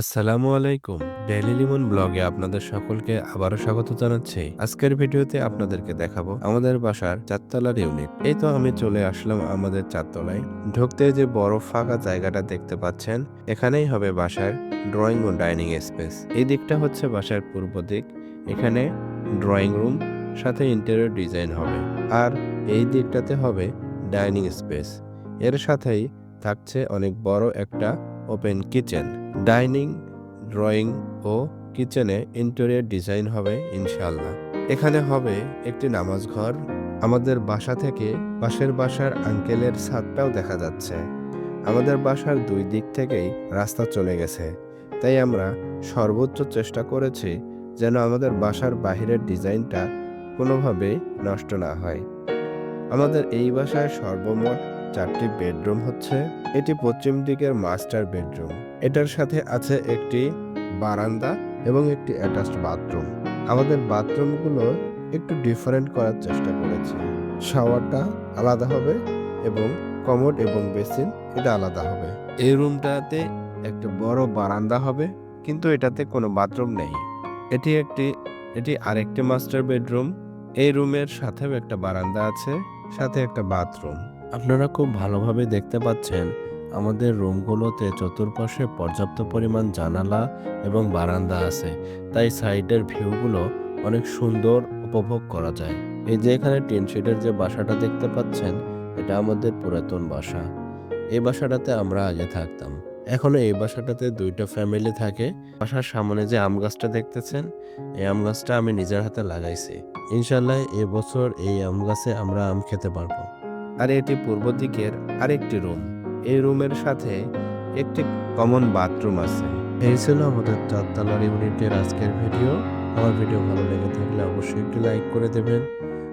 আসসালামু আলাইকুম, ডেইলি লিমন ব্লগে আপনাদের সকলকে আবারও স্বাগত জানাচ্ছি। আজকের ভিডিওতে আপনাদেরকে দেখাবো আমাদের বাসার চারতলার ইউনিট এই তো আমি চলে আসলাম আমাদের চারতলায়। ঢুকতে যে বড় ফাঁকা জায়গাটা দেখতে পাচ্ছেন, এখানেই হবে বাসার ড্রয়িং ও ডাইনিং স্পেস এই দিকটা হচ্ছে বাসার পূর্ব দিক। এখানে ড্রয়িং রুম সাথে ইন্টেরিয়র ডিজাইন হবে। আর এই দিকটাতে হবে ডাইনিং স্পেস এর সাথেই থাকছে অনেক বড় একটা ওপেন কিচেন। ডাইনিং, ড্রয়িং ও কিচেনে ইন্টেরিয়র ডিজাইন হবে ইনশাল্লাহ এখানে হবে একটি নামাজ ঘর আমাদের বাসা থেকে পাশের বাসার আঙ্কেলের ছাদটাও দেখা যাচ্ছে। আমাদের বাসার দুই দিক থেকেই রাস্তা চলে গেছে। তাই আমরা সর্বোচ্চ চেষ্টা করেছি যেন আমাদের বাসার বাহিরের ডিজাইনটা কোনোভাবে নষ্ট না হয়। আমাদের এই বাসায় সর্বমোট চারটি বেডরুম হচ্ছে। এটি পশ্চিম দিকের মাস্টার বেডরুম। এটার সাথে আছে একটি বারান্দা এবং একটি অ্যাটাচড বাথরুম। আমাদের বাথরুমগুলো একটু ডিফারেন্ট করার চেষ্টা করেছি। শাওয়ারটা আলাদা হবে এবং কমোড এবং বেসিন এটা আলাদা হবে। এই রুমটাতে একটা বড় বারান্দা হবে, কিন্তু এটাতে কোনো বাথরুম নেই। এটি একটি, এটি আরেকটি মাস্টার বেডরুম। এই রুমের সাথেও একটা বারান্দা আছে, সাথে একটা বাথরুম। আপনারা খুব ভালোভাবে দেখতে পাচ্ছেন আমাদের রুমগুলোতে চতুর্পাশে পর্যাপ্ত পরিমাণ জানালা এবং বারান্দা আছে। তাই সাইডের ভিউগুলো অনেক সুন্দর উপভোগ করা যায়। এই যে এখানে টিন যে বাসাটা দেখতে পাচ্ছেন, এটা আমাদের পুরাতন বাসা। এই বাসাটাতে আমরা আগে থাকতাম। এখনও এই বাসাটাতে দুইটা ফ্যামিলি থাকে। বাসার সামনে যে আম গাছটা দেখতেছেন, এই আম গাছটা আমি নিজের হাতে লাগাইছি। ইনশাল্লাহ এবছর এই আম গাছে আমরা আম খেতে পারব। আর এটি পূর্ব দিকের আরেকটি রুম এই রুমের সাথে একটি কমন বাথরুম আছে। এই ছিল আমাদের চারতলার ইউনিটের আজকের ভিডিও আমার ভিডিও ভালো লেগে থাকলে অবশ্যই একটু লাইক করে দেবেন।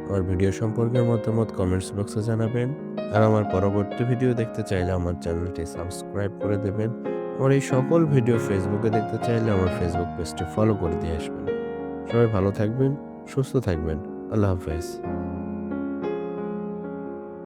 আমার ভিডিও সম্পর্কে মতামত কমেন্টস বক্সে জানাবেন। আর আমার পরবর্তী ভিডিও দেখতে চাইলে আমার চ্যানেলটি সাবস্ক্রাইব করে দেবেন। আমার এই সকল ভিডিও ফেসবুকে দেখতে চাইলে আমার ফেসবুক পেজটি ফলো করে দিয়ে আসবেন। সবাই ভালো থাকবেন, সুস্থ থাকবেন। আল্লাহ হাফেজ।